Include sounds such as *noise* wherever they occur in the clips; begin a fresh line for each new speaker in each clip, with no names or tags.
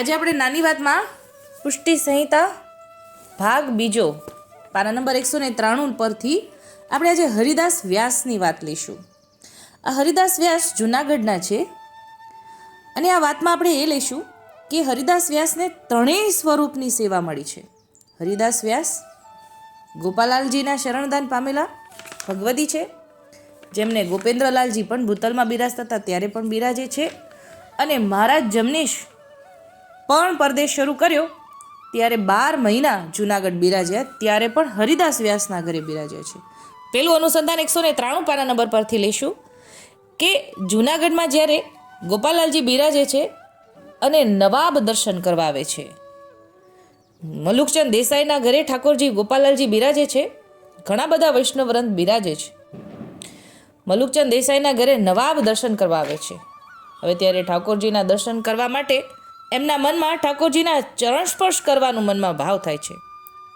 આજે આપણે નાની વાતમાં પુષ્ટિ સંહિતા ભાગ બીજો, પારા નંબર એકસો ને ત્રાણું પરથી આપણે આજે હરિદાસ વ્યાસની વાત લઈશું. આ હરિદાસ વ્યાસ જૂનાગઢના છે અને આ વાતમાં આપણે એ લઈશું કે હરિદાસ વ્યાસને ત્રણેય સ્વરૂપની સેવા મળી છે. હરિદાસ વ્યાસ ગોપાલાલજીના શરણદાન પામેલા ભગવતી છે, જેમને ગોપેન્દ્રલાલજી પણ ભૂતલમાં બિરાજતા હતા, ત્યારે પણ બિરાજે છે અને મહારાજ જમનેશ પણ પરદેશ શરૂ કર્યો. ત્યારે બાર મહિના જુનાગઢ બિરાજ્યા, ત્યારે પણ હરિદાસ વ્યાસના ઘરે બિરાજ્યા છે. પેલું અનુસંધાન એકસો ને ત્રાણું પાના નંબર પરથી લઈશું. કે જુનાગઢમાં જ્યારે ગોપાલાલજી બિરાજે છે અને નવાબ દર્શન કરવા આવે છે. મલુકચંદ દેસાઈના ઘરે ઠાકોરજી ગોપાલાલજી બિરાજે છે. ઘણા બધા વૈષ્ણવરંત બિરાજે છે. મલુકચંદ દેસાઈના ઘરે નવાબ દર્શન કરવા આવે છે. હવે ત્યારે ઠાકોરજીના દર્શન કરવા માટે એમના મનમાં ઠાકોરજીના ચરણ સ્પર્શ કરવાનું મનમાં ભાવ થાય છે.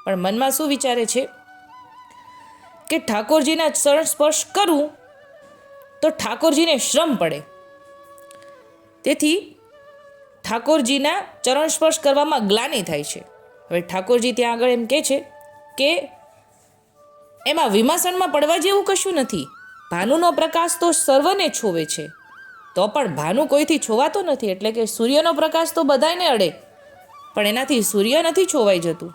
પણ મનમાં શું વિચારે છે? કે ઠાકોરજીના ચરણ સ્પર્શ કરવું તો ઠાકોરજીને શ્રમ પડે. તેથી ઠાકોરજીના ચરણ સ્પર્શ કરવામાં ગ્લાની થાય છે. હવે ઠાકોરજી ત્યાં આગળ એમ કહે છે કે એમાં વિમાસણમાં પડવા જેવું કશું નથી. ભાનુનો પ્રકાશ તો સર્વને છોવે છે. તો પણ ભાનુ કોઈથી છોવાતો નથી, એટલે કે સૂર્યનો પ્રકાશ તો બધાને અડે. પણ એનાથી સૂર્ય નથી છોવાઈ જતું.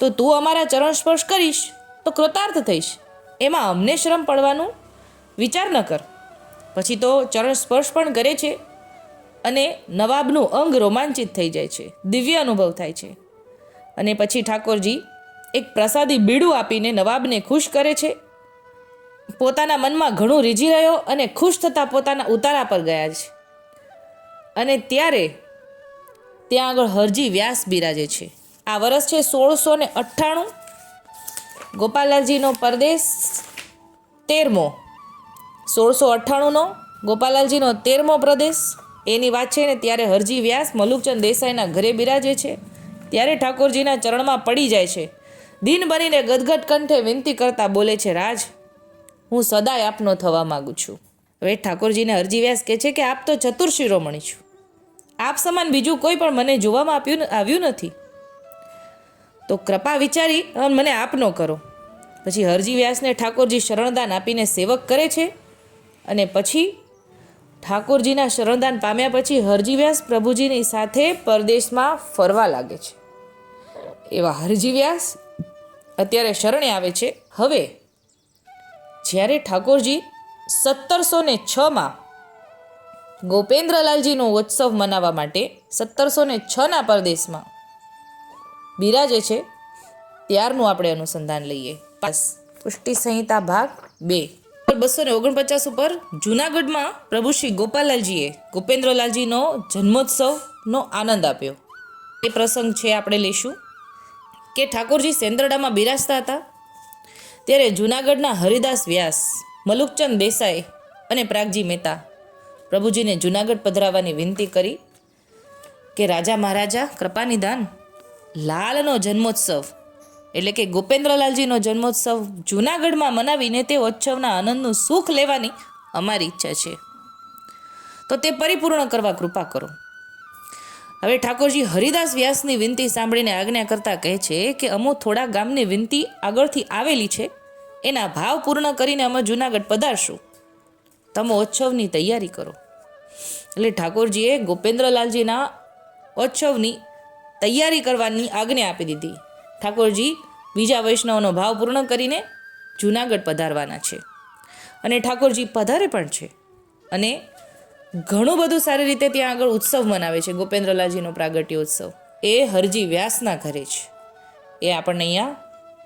તો તું અમારા ચરણ સ્પર્શ કરીશ, તો કૃતાર્થ થઈશ. એમાં અમને શ્રમ પડવાનું વિચાર ન કર. પછી તો ચરણ સ્પર્શ પણ કરે છે અને નવાબનું અંગ રોમાંચિત થઈ જાય છે, દિવ્ય અનુભવ થાય છે. અને પછી ઠાકોરજી એક પ્રસાદી બીડું આપીને નવાબને ખુશ કરે છે પોતાના મનમાં ઘણું રીઝી રહ્યો અને ખુશ થતાં પોતાના ઉતારા પર ગયા છે. અને ત્યારે ત્યાં આગળ હરજી વ્યાસ બિરાજે છે. આ વર્ષ છે સોળસો ને અઠ્ઠાણું. ગોપાલાલજીનો પરદેશ તેરમો. સોળસો અઠ્ઠાણુંનો ગોપાલાલજીનો તેરમો પ્રદેશ. એની વાત છે ને ત્યારે હરજી વ્યાસ મલુકચંદ દેસાઈના ઘરે બિરાજે છે. ત્યારે ઠાકોરજીના ચરણમાં પડી જાય છે. દિન બનીને ગદગદ કંઠે વિનંતી કરતા બોલે છે, રાજ હું સદાય આપનો થવા માગું છું. હવે ઠાકોરજીને હરજી વ્યાસ કહે છે કે આપ તો ચતુર શિરોમણી છું. આપ સમાન બીજું કોઈ પણ મને જોવામાં આપ્યું આવ્યું નથી. તો કૃપા વિચારી અને મને આપનો કરો. પછી હરજી વ્યાસને ઠાકોરજી શરણદાન આપીને સેવક કરે છે અને પછી ઠાકોરજીના શરણદાન પામ્યા પછી હરજી વ્યાસ પ્રભુજીની સાથે પરદેશમાં ફરવા લાગે છે. એવા હરજી વ્યાસ અત્યારે શરણે આવે છે. હવે જ્યારે ઠાકોરજી સત્તરસો ને છમાં ગોપેન્દ્રલાલજીનો ઉત્સવ મનાવવા માટે સત્તરસો ને છના પરદેશમાં બિરાજે છે, ત્યારનું આપણે અનુસંધાન લઈએ. પાસ. પુષ્ટિ સંહિતા ભાગ બે. બસો ને ઓગણપચાસ ઉપર જૂનાગઢમાં પ્રભુ શ્રી ગોપાલાલજીએ ગોપેન્દ્રલાલજીનો જન્મોત્સવનો આનંદ આપ્યો. એ પ્રસંગ છે, આપણે લઈશું. કે ઠાકોરજી સેન્દ્રડામાં બિરાજતા હતા. ત્યારે જૂનાગઢના હરિદાસ વ્યાસ, મલુકચંદ દેસાઈ અને પ્રાગજી મહેતા પ્રભુજીને જૂનાગઢ પધરાવવાની વિનંતી કરી કે, રાજા મહારાજા, કૃપાનિદાન, લાલનો જન્મોત્સવ, એટલે કે ગોપેન્દ્રલાલજીનો જન્મોત્સવ જૂનાગઢમાં મનાવીને તે ઉત્સવના આનંદનું સુખ લેવાની અમારી ઈચ્છા છે. તો તે પરિપૂર્ણ કરવા કૃપા કરો. હવે ઠાકોરજી હરિદાસ વ્યાસની વિનંતી સાંભળીને આજ્ઞા કરતા કહે છે કે, અમો થોડા ગામની વિનંતી આગળથી આવેલી છે. એના ભાવ પૂર્ણ કરીને અમે જૂનાગઢ પધારશું. તમે ઉત્સવની તૈયારી કરો. એટલે ઠાકોરજીએ ગોપેન્દ્રલાલજીના ઉત્સવની તૈયારી કરવાની આજ્ઞા આપી દીધી. ઠાકોરજી બીજા વૈષ્ણવનો ભાવ પૂર્ણ કરીને જૂનાગઢ પધારવાના છે. અને ઠાકોરજી પધારે પણ છે. અને ઘણું બધું સારી રીતે ત્યાં આગળ ઉત્સવ મનાવે છે ગોપેન્દ્રલાલજીનો પ્રાગટ્ય ઉત્સવ. એ હરજી વ્યાસના ઘરે છે. એ આપણને અહીંયા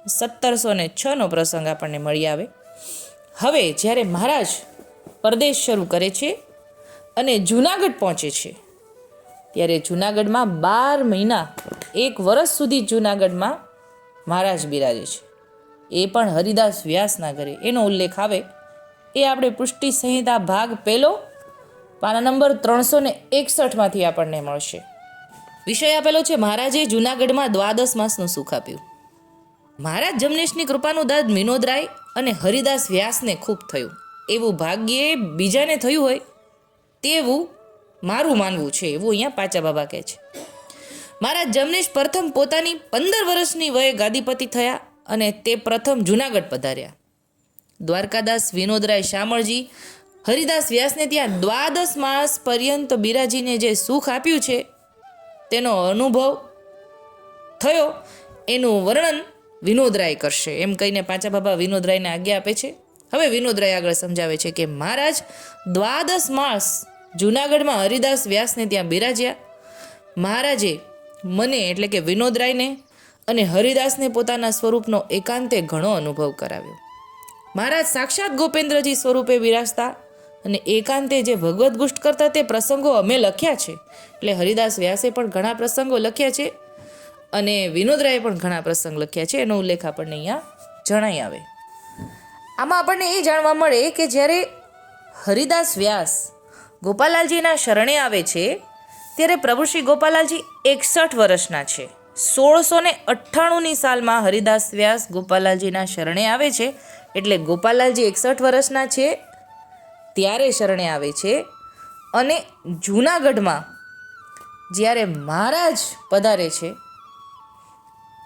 સત્તરસો ને છનો પ્રસંગ આપણને મળી આવે. હવે જ્યારે મહારાજ પરદેશ શરૂ કરે છે અને જૂનાગઢ પહોંચે છે, ત્યારે જૂનાગઢમાં બાર મહિના, એક વર્ષ સુધી જૂનાગઢમાં મહારાજ બિરાજે છે. એ પણ હરિદાસ વ્યાસના ઘરે. એનો ઉલ્લેખ આવે, એ આપણે પુષ્ટિ સંહિતા ભાગ પહેલો, પાના નંબર ત્રણસો ને એકસઠમાંથી આપણને મળશે. વિષય આપેલો છે, મહારાજે જૂનાગઢમાં દ્વાદશ માસનું સુખ આપ્યું. મહારાજ જમનેશની કૃપાનું દાદ વિનોદરાય અને હરિદાસ વ્યાસને ખૂબ થયું. એવું ભાગ્યે બીજાને થયું હોય તેવું મારું માનવું છે, એવું અહીંયા પાચા બાબા કહે છે. મહારાજ જમનેશ પ્રથમ પોતાની પંદર વર્ષની વયે ગાદીપતિ થયા અને તે પ્રથમ જુનાગઢ પધાર્યા. દ્વારકાદાસ વિનોદરાય શામળજી, હરિદાસ વ્યાસને ત્યાં દ્વાદશ માસ પર્યંત બિરાજીને જે સુખ આપ્યું છે, તેનો અનુભવ થયો. એનું વર્ણન વિનોદરાય કરશે. એમ કહીને પાંચા બાબા વિનોદરાયને આજ્ઞા આપે છે. હવે વિનોદરાય આગળ સમજાવે છે કે મહારાજ, દ્વાદશ માસ જુનાગઢમાં હરિદાસ વ્યાસને ત્યાં બિરાજ્યા. મહારાજે મને એટલે કે વિનોદરાયને અને હરિદાસને પોતાના સ્વરૂપનો એકાંતે ઘણો અનુભવ કરાવ્યો. મહારાજ સાક્ષાત ગોપેન્દ્રજી સ્વરૂપે બિરાજતા અને એકાંતે જે ભગવદ્ ગુષ્ટ કરતા તે પ્રસંગો અમે લખ્યા છે. એટલે હરિદાસ વ્યાસે પણ ઘણા પ્રસંગો લખ્યા છે. અને વિનોદરાએ પણ ઘણા પ્રસંગ લખ્યા છે, એનો ઉલ્લેખ આપણને અહીંયા જણાઈ આવે. આમાં આપણને એ જાણવા મળે કે જ્યારે હરિદાસ વ્યાસ ગોપાલાલજીના શરણે આવે છે, ત્યારે પ્રભુ શ્રી ગોપાલાલજી એકસઠ વર્ષના છે. સોળસો ને અઠ્ઠાણુંની સાલમાં હરિદાસ વ્યાસ ગોપાલાલજીના શરણે આવે છે, એટલે ગોપાલાલજી એકસઠ વર્ષના છે, ત્યારે શરણે આવે છે. અને જૂનાગઢમાં જ્યારે મહારાજ પધારે છે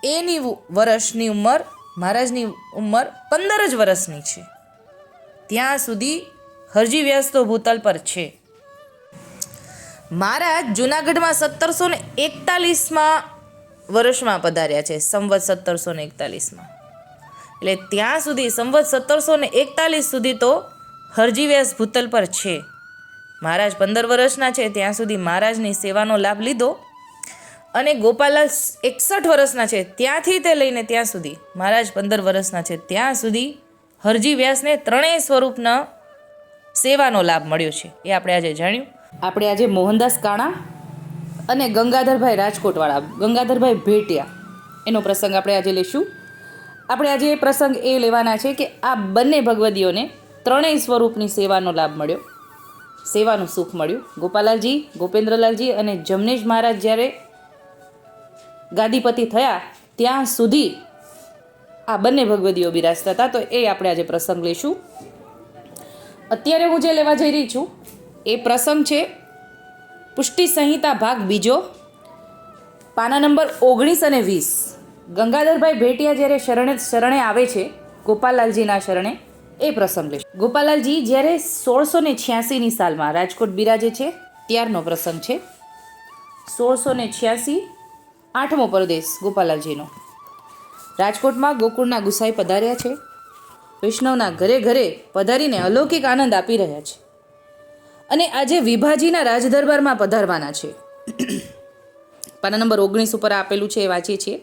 એની વર્ષની ઉંમર, મહારાજની ઉંમર પંદર જ વર્ષની છે. ત્યાં સુધી હરજી વ્યાસ તો ભૂતલ પર છે. મહારાજ જુનાગઢમાં સત્તરસો ને એકતાલીસમાં વર્ષમાં પધાર્યા છે, સંવત સત્તરસો ને એકતાલીસમાં. એટલે ત્યાં સુધી, સંવત સત્તરસો ને એકતાલીસ સુધી તો હરજી વ્યાસ ભૂતલ પર છે. મહારાજ પંદર વર્ષના છે, ત્યાં સુધી મહારાજની સેવાનો લાભ લીધો. અને ગોપાલાલ એકસઠ વર્ષના છે, ત્યાંથી તે લઈને ત્યાં સુધી. મહારાજ પંદર વર્ષના છે, ત્યાં સુધી હરજી વ્યાસને ત્રણેય સ્વરૂપના સેવાનો લાભ મળ્યો છે. એ આપણે આજે જાણ્યું. આપણે આજે મોહનદાસ કાણા અને ગંગાધરભાઈ રાજકોટવાળા, ગંગાધરભાઈ ભેટિયા, એનો પ્રસંગ આપણે આજે લઈશું. આપણે આજે એ પ્રસંગ એ લેવાના છે કે આ બંને ભગવદીઓને ત્રણેય સ્વરૂપની સેવાનો લાભ મળ્યો. સેવાનું સુખ મળ્યું. ગોપાલાલજી ગોપેન્દ્રલાલજી અને જમનેશ મહારાજ જ્યારે ગાદીપતિ થયા ત્યાં સુધી આ બંને ભગવદીઓ બિરાજતા હતા. તો એ આપણે આજે પ્રસંગ લઈશું. અત્યારે હું જે લેવા જઈ રહી છું, એ પ્રસંગ છે પુષ્ટિ સંહિતા ભાગ બીજો, પાના નંબર ઓગણીસ અને વીસ. ગંગાધરભાઈ ભેટિયા જ્યારે શરણે શરણે આવે છે ગોપાલાલજીના શરણે, એ પ્રસંગ લઈશું. ગોપાલાલજી જ્યારે સોળસો ને છ્યાસીની સાલમાં રાજકોટ બિરાજે છે, ત્યારનો પ્રસંગ છે. સોળસો ને છ્યાસી આઠમો પરદેશ ગોપાલાલજીનો. રાજકોટમાં ગોકુળના ગુસાઈ પધાર્યા છે. વૈષ્ણવના ઘરે ઘરે પધારીને અલૌકિક આનંદ આપી રહ્યા છે. અને આજે વિભાજીના રાજદરબારમાં પધારવાના છે. પાના નંબર ઓગણીસ ઉપર આપેલું છે એ વાંચીએ છીએ.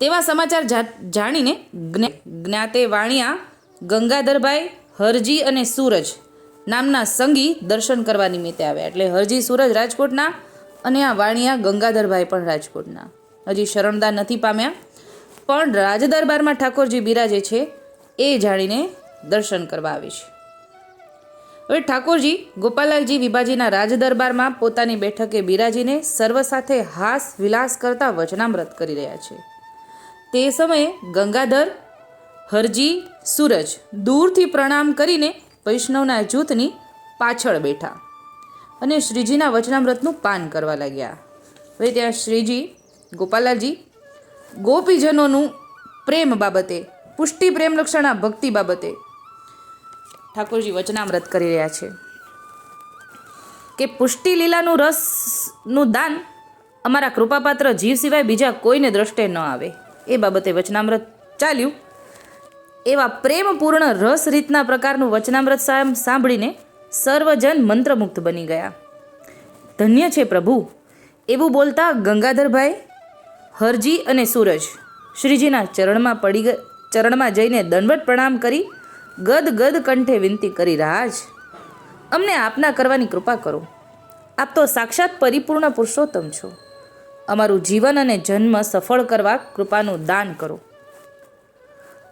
તેવા સમાચાર જાણીને જ્ઞાતે વાણિયા, ગંગાધરભાઈ, હરજી અને સૂરજ નામના સંગી દર્શન કરવા નિમિત્તે આવ્યા. એટલે હરજી સૂરજ રાજકોટના અને આ વાણિયા ગંગાધરભાઈ પણ રાજકોટના. હજી શરણદા નથી પામ્યા. પણ રાજદરબારમાં ઠાકોરજી બિરાજે છે એ જાણીને દર્શન કરવા આવે છે. હવે ઠાકોરજી ગોપાલાલજી વિભાજીના રાજદરબારમાં પોતાની બેઠકે બિરાજીને સર્વ સાથે હાસ વિલાસ કરતા વચનામ્રત કરી રહ્યા છે. તે સમયે ગંગાધર, હરજી, સૂરજ દૂરથી પ્રણામ કરીને વૈષ્ણવના જૂથની પાછળ બેઠા અને શ્રીજીના વચનામૃતનું પાન કરવા લાગ્યા. હવે ત્યાં શ્રીજી ગોપાલાલજી ગોપીજનોનું પ્રેમ બાબતે, પુષ્ટિ પ્રેમ લક્ષણા ભક્તિ બાબતે ઠાકોરજી વચનામૃત કરી રહ્યા છે. કે પુષ્ટિ લીલાનું રસનું દાન અમારા કૃપાપાત્ર જીવ સિવાય બીજા કોઈને દ્રષ્ટે ન આવે. એ બાબતે વચનામૃત ચાલ્યું. એવા પ્રેમપૂર્ણ રસ રીતના પ્રકારનું વચનામૃત સાંભળીને સર્વજન મંત્રમુગ્ધ બની ગયા. ધન્ય છે પ્રભુ. એવું બોલતા ગંગાધરભાઈ હરજી અને સૂરજ. શ્રીજીના ચરણમાં પડી ચરણમાં જઈને દંડવત પ્રણામ કરી, ગદ ગદ કંઠે વિનંતી કરી, રાજ, અમને આપના કરવાની કૃપા કરો. આપ તો સાક્ષાત પરિપૂર્ણ પુરુષોત્તમ છો. અમારું જીવન અને જન્મ સફળ કરવા કૃપાનું દાન કરો.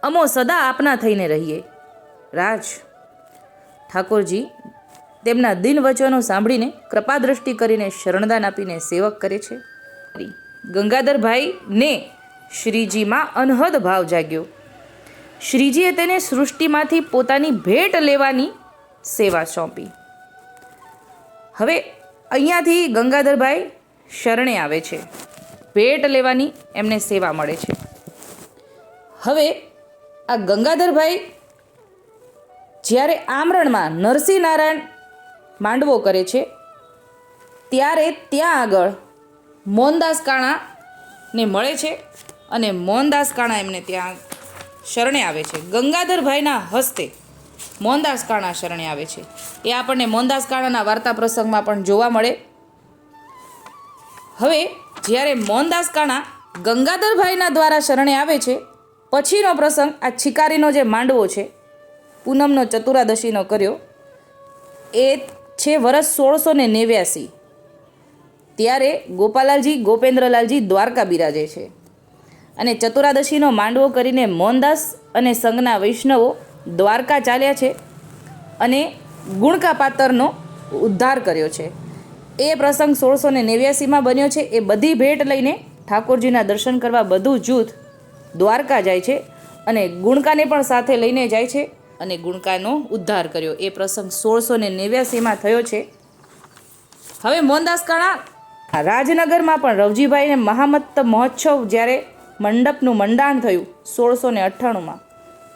અમો સદા આપના થઈને રહીએ. રાજ. ઠાકોરજી તેમના દિન વચનો સાંભળીને કૃપા દ્રષ્ટિ કરીને શરણદાન આપીને સેવક કરે છે. ગંગાધરભાઈને શ્રીજીમાં અનહદ ભાવ જાગ્યો. શ્રીજીએ તેને સૃષ્ટિમાંથી પોતાની ભેટ લેવાની સેવા સોંપી. હવે અહીંયાથી ગંગાધરભાઈ શરણે આવે છે. ભેટ લેવાની એમને સેવા મળે છે. હવે આ ગંગાધરભાઈ જ્યારે આમરણમાં નરસિંહ નારાયણ માંડવો કરે છે, ત્યારે ત્યાં આગળ મોહનદાસ કાણાને મળે છે અને મોહનદાસ કાણા એમને ત્યાં શરણે આવે છે. ગંગાધરભાઈના હસ્તે મોહનદાસ કાણા શરણે આવે છે. એ આપણને મોહનદાસ કાણાના વાર્તા પ્રસંગમાં પણ જોવા મળે. હવે જ્યારે મોહનદાસ કાણા ગંગાધરભાઈના દ્વારા શરણે આવે છે, પછીનો પ્રસંગ આ છિકારીનો જે માંડવો છે, પૂનમનો ચતુરાદશીનો કર્યો, એ છે વર્ષ સોળસો ને નેવ્યાસી. ત્યારે ગોપાલાલજી, ગોપેન્દ્રલાલજી દ્વારકા બિરાજે છે. અને ચતુરાદશીનો માંડવો કરીને મોહનદાસ અને સંઘના વૈષ્ણવો દ્વારકા ચાલ્યા છે અને ગુણકા પાતરનો ઉદ્ધાર કર્યો છે. એ પ્રસંગ સોળસો ને નેવ્યાસીમાં બન્યો છે. એ બધી ભેટ લઈને ઠાકોરજીના દર્શન કરવા બધું જૂથ દ્વારકા જાય છે અને ગુણકાને પણ સાથે લઈને જાય છે અને ગુણકાનો ઉદ્ધાર કર્યો. એ પ્રસંગ સોળસો ને નેવ્યાસીમાં થયો છે. હવે મોહનદાસ કાણા રાજનગરમાં પણ રવજીભાઈને મહામત્ત મહોત્સવ જ્યારે મંડપનું મંડાણ થયું સોળસો ને અઠ્ઠાણુંમાં,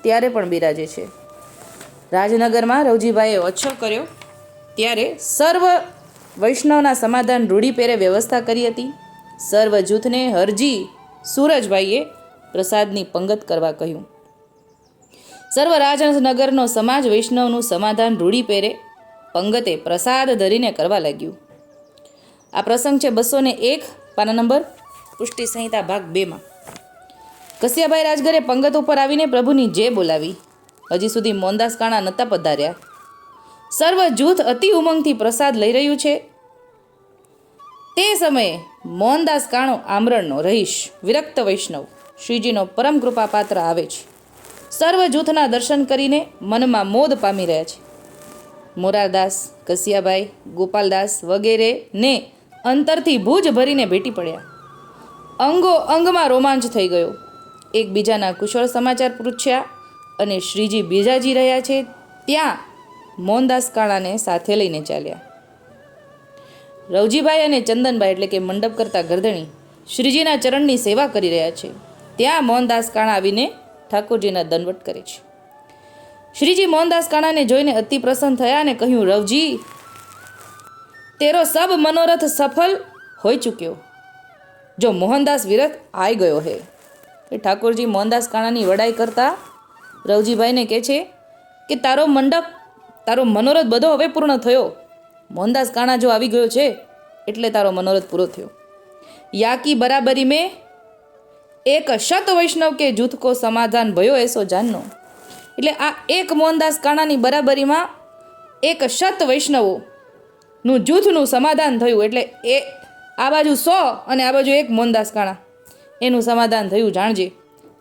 ત્યારે પણ બિરાજે છે. રાજનગરમાં રવજીભાઈએ ઓછો કર્યો ત્યારે સર્વ વૈષ્ણવના સમાધાન રૂઢિપેરે વ્યવસ્થા કરી હતી. સર્વ જૂથને હરજી સૂરજભાઈએ પ્રસાદની પંગત કરવા કહ્યું. સર્વ રાજનગરનો સમાજ વૈષ્ણવનું સમાધાન રૂઢિપેરે પંગતે પ્રસાદ ધરીને કરવા લાગ્યું. આ પ્રસંગ છે બસો ને એક, પાના નંબર, પુષ્ટિ સંહિતા ભાગ બેમાં કસિયાભાઈ રાજગરે પંગત ઉપર આવીને પ્રભુની જે બોલાવી. હજી સુધી મોહનદાસ કાણા નહોતા પધાર્યા. સર્વ જૂથ અતિ ઉમંગથી પ્રસાદ લઈ રહ્યું છે. તે સમયે મોહનદાસ કાણો આમરણનો રહીશ, વિરક્ત વૈષ્ણવ, શ્રીજીનો પરમ કૃપા પાત્ર આવે છે. સર્વ જૂથના દર્શન કરીને મનમાં મોદ પામી રહ્યા છે. મોરારદાસ કસિયાભાઈ ગોપાલદાસ વગેરે ને અંતરથી ભૂજ ભરીને ભેટી પડ્યા. અંગો અંગમાં રોમાંચ થઈ ગયો. એકબીજાના કુશળ સમાચાર પૂછ્યા અને શ્રીજી બીજાજી રહ્યા છે ત્યાં મોહનદાસ કાળાને સાથે લઈને ચાલ્યા. રવજીભાઈ અને ચંદનભાઈ એટલે કે મંડપ કરતા ગરદણી શ્રીજીના ચરણની સેવા કરી રહ્યા છે. ત્યાં મોહનદાસ કાણા આવીને ઠાકોરજીના દંડવટ કરે છે. શ્રીજી મોહનદાસ કાણાને જોઈને અતિ પ્રસન્ન થયા અને કહ્યું, રવજી તેરો સબ મનોરથ સફળ હોઈ ચૂક્યો. જો મોહનદાસ વિરત આવી ગયો હે. એ ઠાકોરજી મોહનદાસ કાણાની વડાઈ કરતા રવજીભાઈને કહે છે કે તારો મંડપ, તારો મનોરથ બધો હવે પૂર્ણ થયો. મોહનદાસ કાણા જો આવી ગયો છે, એટલે તારો મનોરથ પૂરો થયો. યાકી બરાબરી મેં એક શત વૈષ્ણવ કે જૂથ કો સમાધાન ભયો એસો જાનનો. એટલે આ એક મોહનદાસ કાણાની બરાબરીમાં એક શત વૈષ્ણવો નું જૂથનું સમાધાન થયું એટલે એ આ બાજુ સો અને આ બાજુ એક મોહનદાસ કાણા. એનું સમાધાન થયું, જાણજે.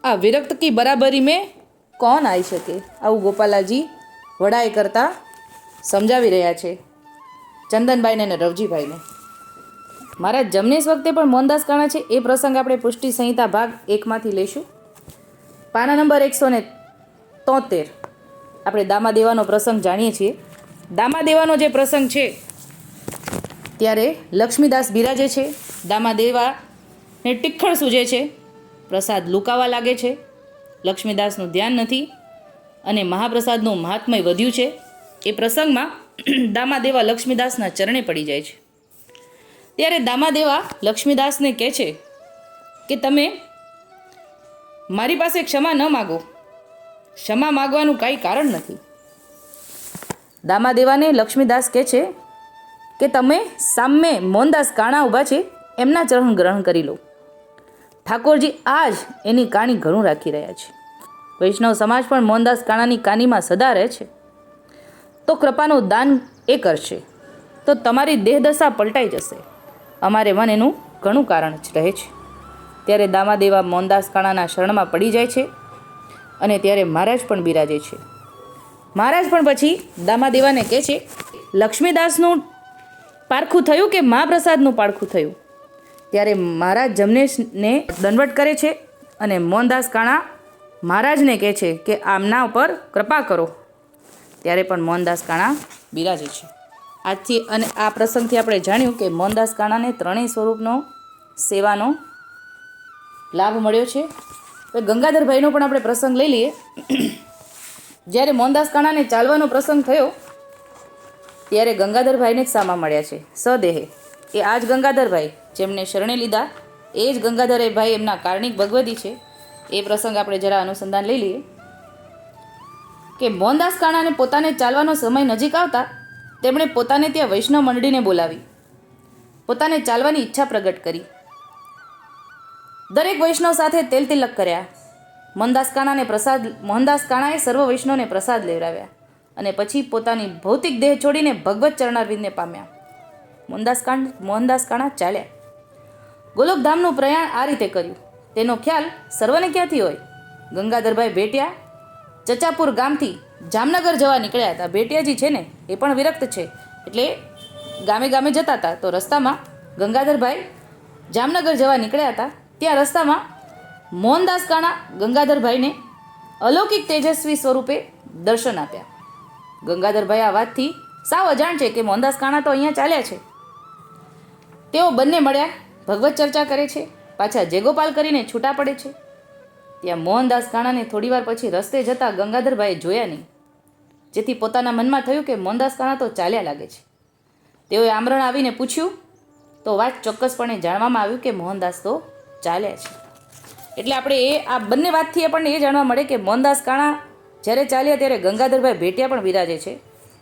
આ વિરક્ત કી બરાબરી મેં કોણ આવી શકે? આવું ગોપાલાજી વડાઈ કરતાં સમજાવી રહ્યા છે. ચંદનભાઈને અને રવજીભાઈને. મારા જમનેશ વખતે પણ મોહનદાસ કાણા છે? એ પ્રસંગ આપણે પુષ્ટિ સંહિતા ભાગ એકમાંથી લઈશું. પાના નંબર એકસો ને તોતેર. આપણે દામા દેવાનો પ્રસંગ જાણીએ છીએ. દામા દેવાનો જે પ્રસંગ છે ત્યારે લક્ષ્મીદાસ બિરાજે છે, દામાદેવાને ટીખળ સૂજે છે, પ્રસાદ લુકાવા લાગે છે. લક્ષ્મીદાસનું ધ્યાન નથી અને મહાપ્રસાદનું મહાત્મય વધ્યું છે. એ પ્રસંગમાં *clears throat* દામાદેવા લક્ષ્મીદાસના ચરણે પડી જાય છે. ત્યારે દામાદેવા લક્ષ્મીદાસને કહે છે કે, તમે મારી પાસે ક્ષમા ન માગો. ક્ષમા માગવાનું કાંઈ કારણ નથી. દામાદેવાને લક્ષ્મીદાસ કહે છે કે તમે સામે મોહનદાસ કાણા ઊભા છે, એમના ચરણ ગ્રહણ કરી લો. ઠાકોરજી આજ એની કાણી ઘણું રાખી રહ્યા છે. વૈષ્ણવ સમાજ પણ મોહનદાસ કાણાની કાનીમાં સદા રહે છે. તો કૃપાનું દાન એ કરશે. તો તમારી દેહદશા પલટાઈ જશે. અમારે મન એનું ઘણું કારણ જ રહે છે. ત્યારે દામાદેવા મોહનદાસ કાણાના શરણમાં પડી જાય છે અને ત્યારે મહારાજ પણ બિરાજે છે. મહારાજ પણ પછી દામાદેવાને કહે છે, લક્ષ્મીદાસનું પારખું થયું કે મહાપ્રસાદનું પારખું થયું? ત્યારે મહારાજ જમનેશને દંડવટ કરે છે અને મોહનદાસ કાણા મહારાજને કહે છે કે આમના ઉપર કૃપા કરો. ત્યારે પણ મોહનદાસ કાણા બિરાજે છે. આજથી અને આ પ્રસંગથી આપણે જાણ્યું કે મોહનદાસ કાણાને ત્રણેય સ્વરૂપનો સેવાનો લાભ મળ્યો છે. હવે ગંગાધરભાઈનો પણ આપણે પ્રસંગ લઈ લઈએ. જ્યારે મોહનદાસ કાણાને ચાલવાનો પ્રસંગ થયો ત્યારે ગંગાધરભાઈને જ સામા મળ્યા છે. સદેહે એ આ જ ગંગાધરભાઈ, જેમને શરણે લીધા. એ જ ગંગાધરભાઈ એમના કારણિક ભગવતી છે. એ પ્રસંગ આપણે જરા અનુસંધાન લઈ લઈએ. કે મોહનદાસ કાણાને પોતાને ચાલવાનો સમય નજીક આવતા તેમણે પોતાને ત્યાં વૈષ્ણવ મંડળીને બોલાવી. પોતાને ચાલવાની ઈચ્છા પ્રગટ કરી. દરેક વૈષ્ણવ સાથે તેલ તિલક કર્યા. મોહનદાસ કાણાને પ્રસાદ, મોહનદાસ કાણાએ સર્વ વૈષ્ણવને પ્રસાદ લેવડાવ્યા. અને પછી પોતાની ભૌતિક દેહ છોડીને ભગવત ચરણારવિંદને પામ્યા. મોહનદાસ કાંડ મોહનદાસ કાણા ચાલ્યા. ગોલોકધામનું પ્રયાણ આ રીતે કર્યું. તેનો ખ્યાલ સર્વને ક્યાંથી હોય? ગંગાધરભાઈ ભેટ્યા ચચાપુર ગામથી જામનગર જવા નીકળ્યા હતા. ભેટિયાજી છે ને, એ પણ વિરક્ત છે. એટલે ગામે ગામે જતા હતા. તો રસ્તામાં ગંગાધરભાઈ જામનગર જવા નીકળ્યા હતા. ત્યાં રસ્તામાં મોહનદાસ કાણા ગંગાધરભાઈને અલૌકિક તેજસ્વી સ્વરૂપે દર્શન આપ્યા. ગંગાધરભાઈ આ વાતથી સાવ અજાણ છે કે મોહનદાસ કાણા તો અહીંયા ચાલ્યા છે. તેઓ બંને મળ્યા, ભગવત ચર્ચા કરે છે, પાછા જેગોપાલ કરીને છૂટા પડે છે. ત્યાં મોહનદાસ કાણાને થોડીવાર પછી રસ્તે જતા ગંગાધરભાઈએ જોયા નહીં. જેથી પોતાના મનમાં થયું કે મોહનદાસ કાણા તો ચાલ્યા લાગે છે. તેઓએ આમરણ આવીને પૂછ્યું, તો વાત ચોક્કસપણે જાણવામાં આવ્યું કે મોહનદાસ તો ચાલ્યા છે. એટલે આપણે એ, આ બંને વાતથી આપણને એ જાણવા મળે કે મોહનદાસ કાણા જ્યારે ચાલ્યા ત્યારે ગંગાધરભાઈ ભેટિયા પણ બિરાજે છે.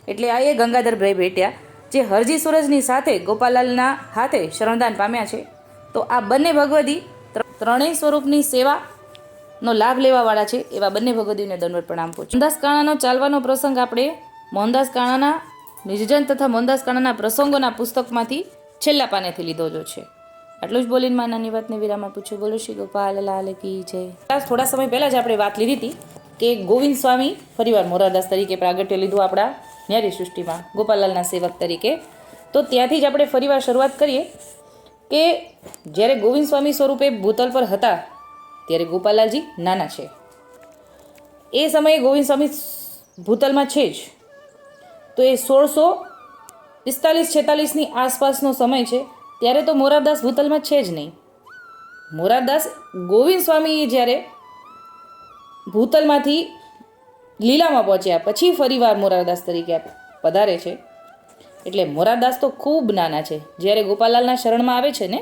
એટલે આ એ ગંગાધરભાઈ ભેટ્યા જે હરજી સુરજની સાથે ગોપાલાલના હાથે શરણદાન પામ્યા છે. તો આ બંને ભગવદી ત્રણેય સ્વરૂપની સેવા નો લાભ લેવાવાળા છે એવા બંને ભગવદીઓને દંડવત પ્રણામ પૂછું મોહનદાસ કાણાનો ચાલવાનો પ્રસંગ આપણે મોહનદાસ કાણાના નિર્જન તથા મોહનદાસ કાણાના પ્રસંગોના પુસ્તકમાંથી છેલ્લા પાનેથી લીધો છે. આટલું જ બોલીને માનાની નાની વિરામ આપું પૂછ્યું બોલો શ્રી ગોપાલ લાલ કી જય. થોડા સમય પહેલાં જ આપણે વાત લીધી હતી. કે ગોવિંદ સ્વામી ફરીવાર મોરારદાસ તરીકે પ્રાગટ્ય લીધું આપણા ન્યારી સૃષ્ટિમાં ગોપાલાલના સેવક તરીકે. તો ત્યાંથી જ આપણે ફરીવાર શરૂઆત કરીએ કે જ્યારે ગોવિંદ સ્વામી સ્વરૂપે ભૂતલ પર હતા, ત્યારે ગોપાલાલજી નાના છે. એ સમયે ગોવિંદ સ્વામી ભૂતલમાં છે જ. તો એ સોળસો પિસ્તાલીસ છેતાલીસની આસપાસનો સમય છે, ત્યારે તો મોરારદાસ ભૂતલમાં છે જ નહીં. મોરારદાસ ગોવિંદ સ્વામી જ્યારે ભૂતલમાંથી લીલામાં પહોંચ્યા. પછી ફરીવાર મોરારદાસ તરીકે પધારે છે. એટલે મોરારદાસ તો ખૂબ નાના છે. જ્યારે ગોપાલાલના શરણમાં આવે છે ને,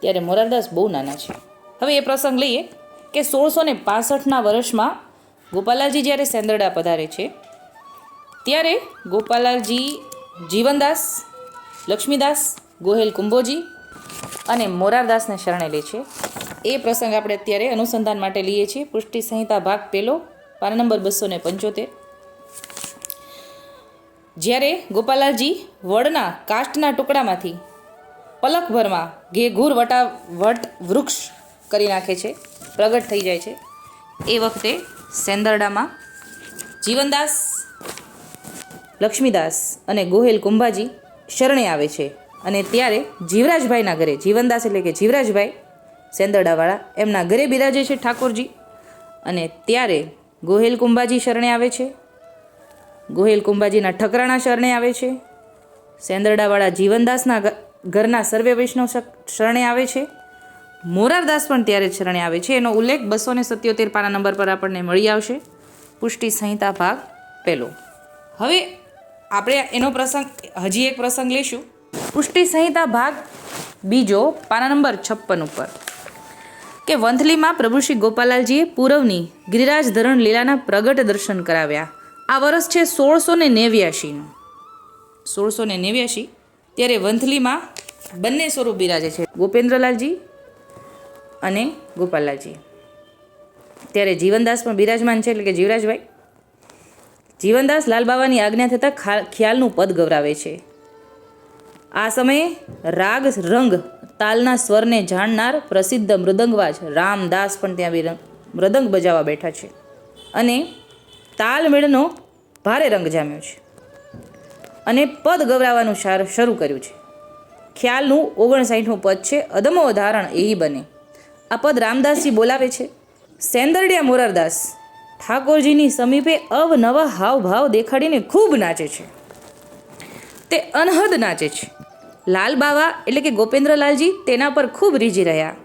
ત્યારે મોરારદાસ બહુ નાના છે. હવે એ પ્રસંગ લઈએ કે સોળસો ને પાસઠના વર્ષમાં ગોપાલાલજી જ્યારે સેંદરડા પધારે છે, ત્યારે ગોપાલાલજી જીવનદાસ, લક્ષ્મીદાસ, ગોહેલ કુંભોજી અને મોરારદાસને શરણે લે છે. એ પ્રસંગ આપણે અત્યારે અનુસંધાન માટે લઈએ છીએ. પુષ્ટિ સંહિતા ભાગ પહેલો પાના નંબર બસો ને પંચોતેર. જ્યારે ગોપાલાલજી વડના કાષ્ટના ટુકડામાંથી પલકભરમાં ઘેઘૂર વટા વટ વૃક્ષ કરી નાખે છે, પ્રગટ થઈ જાય છે. એ વખતે સેંદરડામાં જીવનદાસ, લક્ષ્મીદાસ અને ગોહેલ કુંભાજી શરણે આવે છે. અને ત્યારે જીવરાજભાઈના ઘરે, જીવનદાસ એટલે કે જીવરાજભાઈ સેંદરડાવાળા, એમના ઘરે બિરાજે છે ઠાકોરજી. અને ત્યારે ગોહેલ કુંભાજી શરણે આવે છે. ગોહેલ કુંભાજીના ઠકરાણા શરણે આવે છે. સેંદરડાવાળા જીવનદાસના ઘરના સર્વે વૈષ્ણવ શરણે આવે છે. મોરારદાસ પણ ત્યારે જ શરણે આવે છે. એનો ઉલ્લેખ બસો ને સત્યોતેર પાના નંબર પર આપણને મળી આવશે. પુષ્ટિ સંહિતા ભાગ પહેલો. હવે આપણે એનો પ્રસંગ, હજી એક પ્રસંગ લઈશું. પુષ્ટિ સંહિતા ભાગ બીજો પાના નંબર છપ્પન ઉપર. કે વંથલીમાં પ્રભુ શ્રી ગોપાલાલજીએ પૂરવની ગિરિરાજ ધરણ લીલાના પ્રગટ દર્શન કરાવ્યા. આ વર્ષ છે સોળસો ને નેવ્યાશીનું. સોળસો ને નેવ્યાશી ત્યારે વંથલીમાં બંને સ્વરૂપ બિરાજે છે. ગોપેન્દ્રલાલજી અને ગોપાલલાલજી. ત્યારે જીવનદાસ પણ બિરાજમાન છે એટલે કે જીવરાજભાઈ. જીવનદાસ લાલબાવાની આજ્ઞા થતાં ખ્યાલનું પદ ગૌરાવે છે. આ સમયે રાગ રંગ તાલના સ્વરને જાણનાર પ્રસિદ્ધ મૃદંગવાજ રામદાસ પણ ત્યાં મૃદંગ બજાવવા બેઠા છે. અને તાલમેળનો ભારે રંગ જામ્યો છે. અને પદ ગવરાવાનું શરૂ કર્યું છે. ખ્યાલનું ઓગણસાઠનું પદ છે, અદમો ધારણ એ બને. આ પદ રામદાસજી બોલાવે છે. સેંદરડિયા મોરારદાસ ઠાકોરજીની સમીપે અવનવા હાવભાવ દેખાડીને ખૂબ નાચે છે. તે અનહદ નાચે છે. લાલ બાવા એટલે કે ગોપેન્દ્રલાલજી તેના પર ખૂબ રીઝી રહ્યા.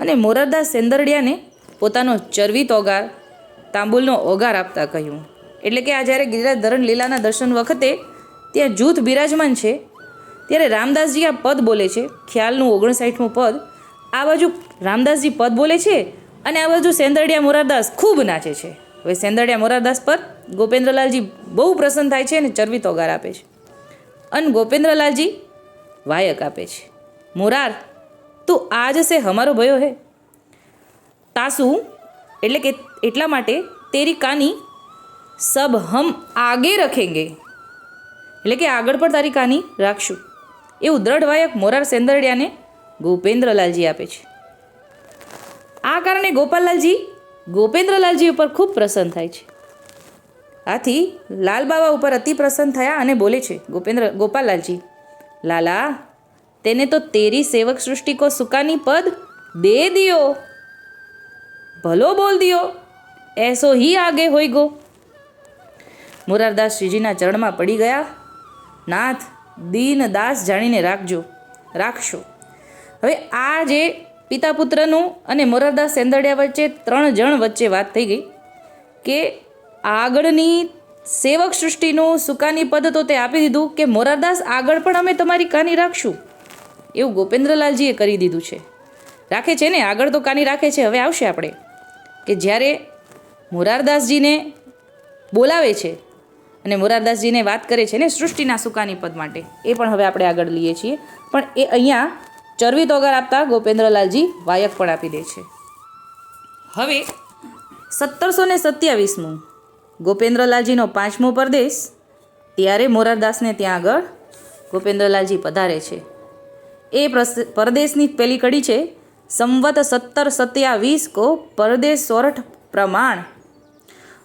અને મોરારદાસ સેંદરડિયાને પોતાનો ચરવી તોગાર, તાંબુલનો ઓગાર આપતા કહ્યું. એટલે કે આ જ્યારે ગિરિરાજ ધરણ લીલાના દર્શન વખતે ત્યાં જૂથ બિરાજમાન છે, ત્યારે રામદાસજી આ પદ બોલે છે, ખ્યાલનું ઓગણસાઠમું પદ. આ બાજુ રામદાસજી પદ બોલે છે અને આ બાજુ સેંદરડિયા મોરારદાસ ખૂબ નાચે છે. હવે સેંદરડિયા મોરારદાસ પર ગોપેન્દ્રલાલજી બહુ પ્રસન્ન થાય છે અને ચરવી તોગાર આપે છે. અને ગોપેન્દ્રલાલજી વાયક આપે છે. મોરાર, તું આજ સે હમારો ભયો હે. તાસુ, એટલે કે એટલા માટે તેરી કાની સબ હમ આગે રખેંગે. એટલે કે આગળ પણ તારી કાની રાખશું. એવું દ્રઢ વાયક મોરાર સેંદરડિયાને ગોપેન્દ્રલાલજી આપે છે. આ કારણે ગોપાલલાલજી ગોપેન્દ્રલાલજી ઉપર ખૂબ પ્રસન્ન થાય છે. આથી લાલબાબા ઉપર અતિ પ્રસન્ન થયા અને બોલે છે, ગોપેન્દ્ર ગોપાલાલજી લાલા, તેને તો તેરી સેવક સૃષ્ટિ કો સુકાની પદ દે દિયો. ભલો બોલ દિયો, એસો હી આગે હોઈ ગો. મોરારદાસ શ્રીજીના ચરણમાં પડી ગયા. નાથ, દીન દાસ જાણીને રાખજો, રાખશો. હવે આ જે પિતા પુત્રનું અને મોરારદાસ સેંદડિયા વચ્ચે ત્રણ જણ વચ્ચે વાત થઈ ગઈ કે આગળની સેવક સૃષ્ટિનું સુકાની પદ તો તે આપી દીધું કે મોરારદાસ આગળ પણ અમે તમારી કાની રાખશું. એવું ગોપેન્દ્રલાલજીએ કરી દીધું છે. રાખે છે ને? આગળ તો કાની રાખે છે. હવે આવશે આપણે. કે જ્યારે મોરારદાસજીને બોલાવે છે અને મોરારદાસજીને વાત કરે છે ને સૃષ્ટિના સુકાની પદ માટે, એ પણ હવે આપણે આગળ લઈએ છીએ. પણ એ અહીંયા ચરવી તોગાર આપતા ગોપેન્દ્રલાલજી વાયક પણ આપી દે છે. હવે સત્તરસો ને સત્યાવીસમું ગોપેન્દ્રલાલજીનો પાંચમો પરદેશ, ત્યારે મોરારદાસને ત્યાં આગળ ગોપેન્દ્રલાલજી પધારે છે. એ પ્રસ- પરદેશની પહેલી કડી છે, સંવત સત્તર સત્યાવીસ કો પરદેશ સોરઠ પ્રમાણ.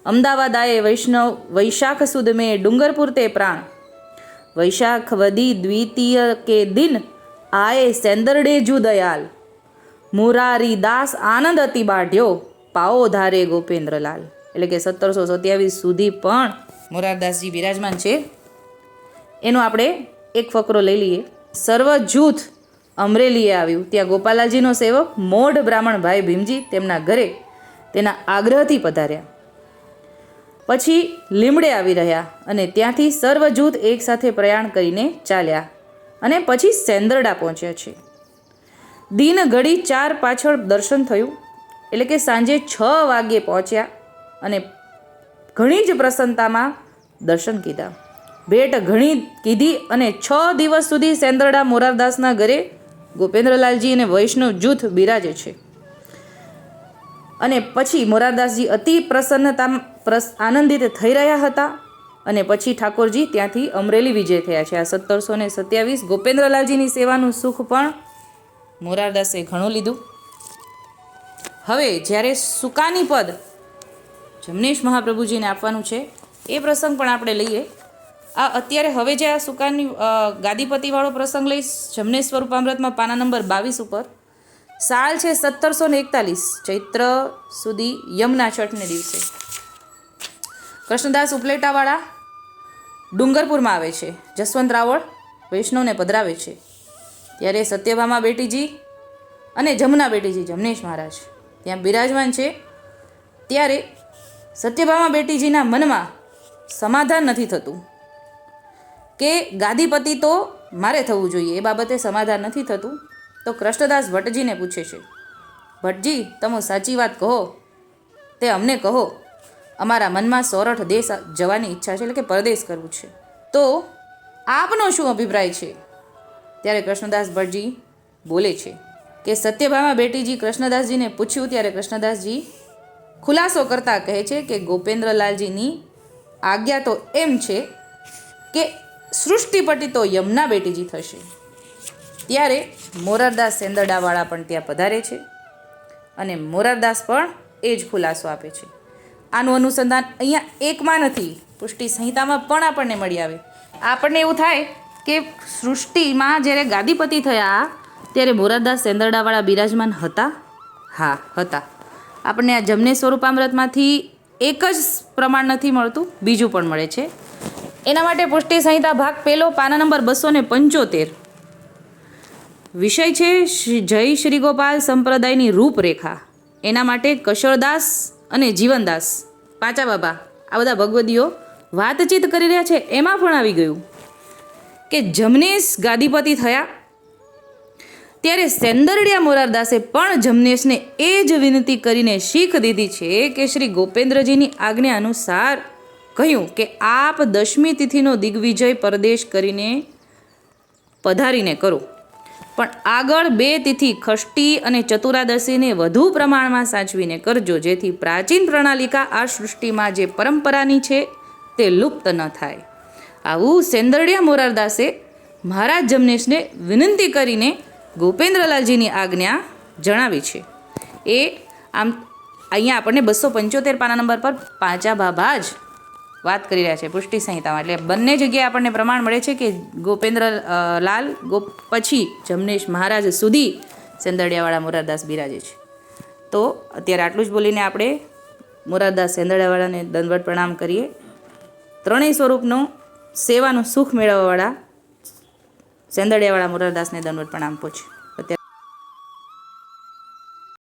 અમદાવાદ આયે વૈષ્ણવ, વૈશાખ સુદ મેં ડુંગરપુર તે પ્રાણ. વૈશાખ વદી દ્વિતીય કે દિન આયે સેન્દરડે જુ દયાલ મુરારી દાસ આનંદ અતિ બાઢ્યો, પાઓ ધારે ગોપેન્દ્રલાલ. એટલે કે સત્તરસો સત્યાવીસ સુધી પણ મોરારદાસજી બિરાજમાન છે. એનો આપણે એક ફકરો લઈ લઈએ. સર્વ જૂથ અમરેલીએ આવ્યું. ત્યાં ગોપાલાજીનો સેવક, મોઢ બ્રાહ્મણ ભાઈ ભીમજી તેમના ઘરે તેના આગ્રહથી પધાર્યા. પછી લીમડે આવી રહ્યા અને ત્યાંથી સર્વ જૂથ એકસાથે પ્રયાણ કરીને ચાલ્યા અને પછી સેંદરડા પહોંચ્યા છે. દિન ઘડી ચાર પાછળ દર્શન થયું. એટલે કે સાંજે છ વાગ્યે પહોંચ્યા. અને ઘણી જ પ્રસન્નતામાં દર્શન કીધા. ભેટ ઘણી કીધી અને છ દિવસ સુધી સેન્દ્રડા મોરારદાસના ઘરે ગોપેન્દ્રલાલજી અને વૈષ્ણવ જૂથ બિરાજે છે. અને પછી મોરારદાસજી અતિ પ્રસન્નતા પ્રસ આનંદિત થઈ રહ્યા હતા અને પછી ઠાકોરજી ત્યાંથી અમરેલી વિજય થયા છે. આ સત્તરસો ને સત્યાવીસ ગોપેન્દ્રલાલજીની સેવાનું સુખ પણ મોરારદાસે ઘણું લીધું. હવે જ્યારે સુકાની પદ જમનેશ મહાપ્રભુજીને આપવાનું છે. એ પ્રસંગ પણ આપણે લઈએ. આ અત્યારે હવે જે આ સુકાની અ, ગાદીપતિવાળો પ્રસંગ લઈશ જમનેશ સ્વરૂપામૃતમાં પાના નંબર બાવીસ ઉપર. સાલ છે સત્તરસો ને એકતાલીસ ચૈત્ર સુધી યમના છઠને દિવસે. કૃષ્ણદાસ ઉપલેટાવાળા ડુંગરપુરમાં આવે છે. જસવંત રાવળ વૈષ્ણવને પધરાવે છે. ત્યારે સત્યભામા બેટીજી અને જમના બેટીજી જમનેશ મહારાજ. ત્યાં બિરાજમાન છે. ત્યારે સત્યભામા બેટીજીના મનમાં સમાધાન નથી થતું. કે ગાદીપતિ તો મારે થવું જોઈએ, એ બાબતે સમાધાન નથી થતું, તો કૃષ્ણદાસ ભટ્ટજીને પૂછે છે, ભટ્ટજી, તમે સાચી વાત કહો. તે અમને કહો, અમારા મનમાં સોરઠ દેશ જવાની ઈચ્છા છે, એટલે કે પરદેશ કરવું છે. તો આપનો શું અભિપ્રાય છે? ત્યારે કૃષ્ણદાસ ભટ્ટજી બોલે છે કે, સત્યભામા બેટીજી કૃષ્ણદાસજીને પૂછ્યું, ત્યારે કૃષ્ણદાસજી ખુલાસો કરતા કહે છે કે ગોપેન્દ્રલાલજીની આજ્ઞા તો એમ છે કે સૃષ્ટિપટી તો યમના બેટીજી થશે. ત્યારે મોરારદાસ સેંદરડાવાળા પણ ત્યાં પધારે છે અને મોરારદાસ પણ એ જ ખુલાસો આપે છે. આનું અનુસંધાન અહીંયા એકમાં નથી, પુષ્ટિ સંહિતામાં પણ આપણને મળી આવે. આપણને એવું થાય કે સૃષ્ટિમાં જ્યારે ગાદીપતિ થયા, ત્યારે મોરારદાસ સેંદરડાવાળા બિરાજમાન હતા? હા, હતા. આપણને આ જમને સ્વરૂપામૃતમાંથી એક જ પ્રમાણ નથી મળતું, બીજું પણ મળે છે. એના માટે પુષ્ટિ સંહિતા ભાગ પહેલો, પાના નંબર બસો ને પંચોતેર. વિષય છે જય શ્રી ગોપાલ સંપ્રદાયની રૂપરેખા. એના માટે કશોરદાસ અને જીવનદાસ. પાંચા બાબા, આ બધા ભગવદીઓ વાતચીત કરી રહ્યા છે, એમાં પણ આવી ગયું કે જમનેશ ગાદીપતિ થયા ત્યારે સેંદરડિયા મોરારદાસે પણ જમનેશને એ જ વિનંતી કરીને શીખ દીધી છે કે શ્રી ગોપેન્દ્રજીની આજ્ઞા અનુસાર કહ્યું કે આપ દશમી તિથિનો દિગ્વિજય પરદેશ કરીને પધારીને કરો. પણ આગળ બે તિથિ ખષ્ટી અને ચતુરાદશીને વધુ પ્રમાણમાં સાચવીને કરજો, જેથી પ્રાચીન પ્રણાલિકા આ સૃષ્ટિમાં જે પરંપરાની છે તે લુપ્ત ન થાય. આવું સેંદરડિયા મોરારદાસે મહારાજ જમનેશને વિનંતી કરીને ગોપેન્દ્રલાલજીની આજ્ઞા જણાવી છે. એ આમ અહીંયા આપણને બસો પંચોતેર પાના નંબર પર પાંચા બાબા જ વાત કરી રહ્યા છે પુષ્ટિ સંહિતામાં. એટલે બંને જગ્યાએ આપણને પ્રમાણ મળે છે કે ગોપેન્દ્ર લાલ ગોપ પછી જમનેશ મહારાજ સુધી સેંદરડિયાવાળા મોરારદાસ બિરાજે છે. તો અત્યારે આટલું જ બોલીને આપણે મોરારદાસ સેંદરડિયાવાળાને દંડવટ પ્રણામ કરીએ. ત્રણેય સ્વરૂપનું સેવાનું સુખ મેળવવાવાળા સેંદરડિયાવાળા મોરારદાસને દંડવટ પ્રણામ પહોંચે અત્યારે